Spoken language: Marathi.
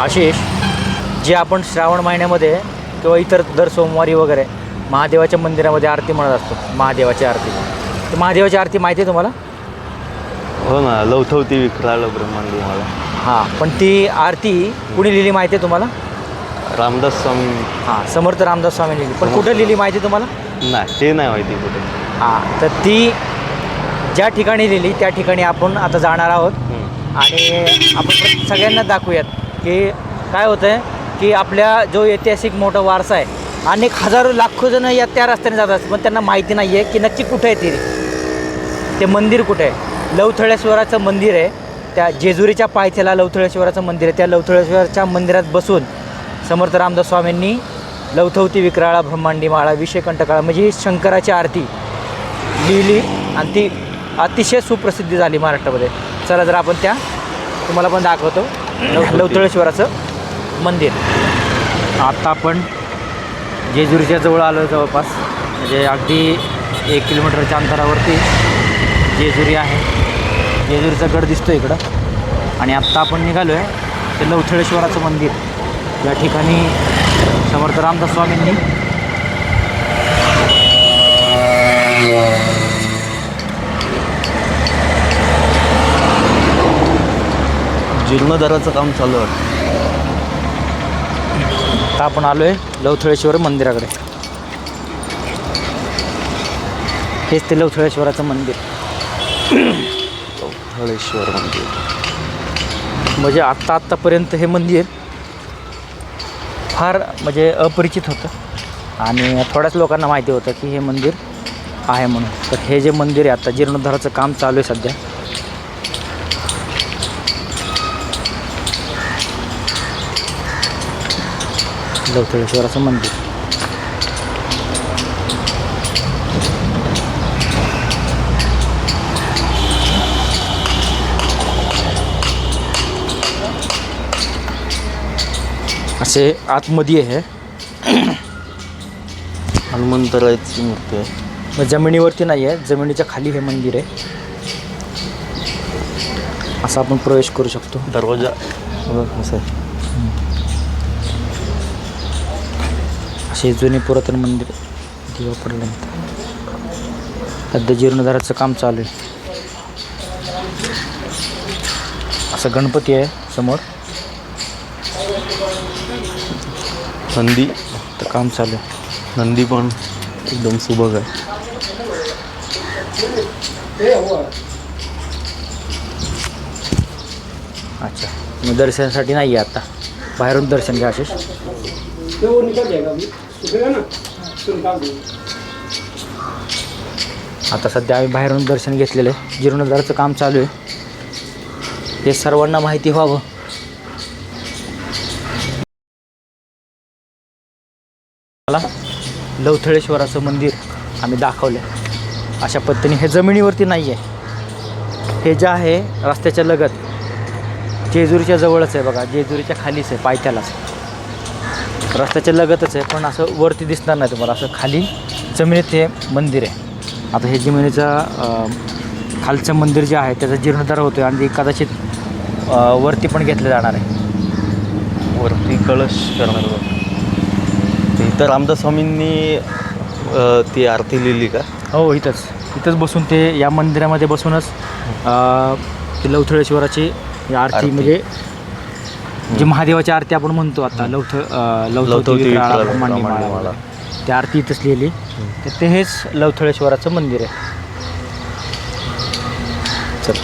आशिष जे आपण श्रावण महिन्यामध्ये किंवा इतर दर सोमवारी वगैरे महादेवाच्या मंदिरामध्ये आरती म्हणत असतो महादेवाची आरती. तर महादेवाची आरती माहिती आहे तुम्हाला? हो ना लवथवती विक्राळ ब्रह्मांड मला हां पण ती आरती कुणी लिहिली माहिती आहे तुम्हाला? रामदास स्वामी. हां समर्थ रामदास स्वामी लिहिली. पण कुठं लिहिली माहिती आहे तुम्हाला? नाही ते नाही माहिती कुठे. हां तर ती ज्या ठिकाणी लिहिली त्या ठिकाणी आपण आता जाणार आहोत. आणि आपण सगळ्यांना दाखवूयात. की काय होतं आहे की आपल्या जो ऐतिहासिक मोठा वारसा आहे अनेक हजारो लाखो जण या त्या रस्त्याने जात असतात पण त्यांना माहिती नाही आहे की नक्की कुठे आहे ते. ते मंदिर कुठे आहे? लवथळेश्वराचं मंदिर आहे. त्या जेजुरीच्या पायथ्याला लवथळेश्वराचं मंदिर आहे. त्या लवथळेश्वराच्या मंदिरात बसून समर्थ रामदास स्वामींनी लवथवती विक्राळा ब्रह्मांडी माळा विषयकंठकाळा म्हणजे ही शंकराची आरती लिहिली आणि ती अतिशय सुप्रसिद्धी झाली महाराष्ट्रामध्ये. चला जर आपण त्या तुम्हाला पण दाखवतो. लवतळेश्वराचं मंदिर. आत्ता आपण जेजुरीच्या जवळ आलो जवळपास. म्हणजे अगदी एक किलोमीटरच्या अंतरावरती जेजुरी आहे. जेजुरीचा गड दिसतो इकडं. आणि आत्ता आपण निघालो आहे ते लवथळेश्वराचं मंदिर. या ठिकाणी समर्थ रामदास स्वामींनी जीर्णोद्धाराचं काम चालू आहे. आता आपण आलो आहे लवथळेश्वर मंदिराकडे. हेच ते लवथळेश्वराचं मंदिर. हळेश्वर मंदिर. म्हणजे आत्ता आत्तापर्यंत हे मंदिर फार म्हणजे अपरिचित होतं. आणि थोड्याच लोकांना माहिती होतं की हे मंदिर आहे म्हणून. तर हे जे मंदिर आहे आता जीर्णोद्धाराचं काम चालू आहे सध्या. लवथळेश्वराचं मंदिर. असे आतमध्ये आहे. हनुमंतरायची मूर्ती आहे. जमिनीवरती नाही आहे जमिनीच्या खाली हे मंदिर आहे. असं आपण प्रवेश करू शकतो. दरवाजा कसं आहे. असे जुने पुरातन मंदिर दिवा पडल्यानंतर सध्या जीर्णोद्धाराचं काम चालू आहे. असं गणपती आहे समोर. नंदी. तर काम चालू आहे. नंदी पण एकदम सुबक आहे. अच्छा. मग दर्शनासाठी नाही आहे आता. बाहेरून दर्शन घ्या आशिष वो निकल जाएगा अभी सुखेगा ना तो निकाल देंगे आता सध्या आम्ही बाहेरून दर्शन घेतलेलं आहे. जीर्णोद्धाराचं काम चालू आहे. हे सर्वांना माहिती व्हावं. मला लवथळेश्वराचं मंदिर आम्ही दाखवलं अशा पद्धतीने हे जमिनीवरती नाही आहे हे जे आहे रस्त्याच्या लगत जेजुरीच्या जवळच आहे बघा. जेजुरीच्या खालीच आहे पायथ्यालाच. रस्त्याच्या लगतच आहे पण असं वरती दिसणार नाही तुम्हाला. असं खाली जमिनीत हे मंदिर आहे. आता हे जमिनीचं खालचं मंदिर जे आहे त्याचा जीर्णोद्धार होतो आणि ते कदाचित वरती पण घेतलं जाणार आहे. वरती कळश करणार बघ. ते इथं रामदास स्वामींनी ती आरती लिहिली का? हो इथंच. इथंच बसून ते या मंदिरामध्ये बसूनच लवथळेश्वराची आरती. म्हणजे जी महादेवाची आरती आपण म्हणतो आता लवथ लवथवती. माळा. त्या आरती इथंच लिहिली. तर ते हेच लवथळेश्वराचं मंदिर आहे. चल.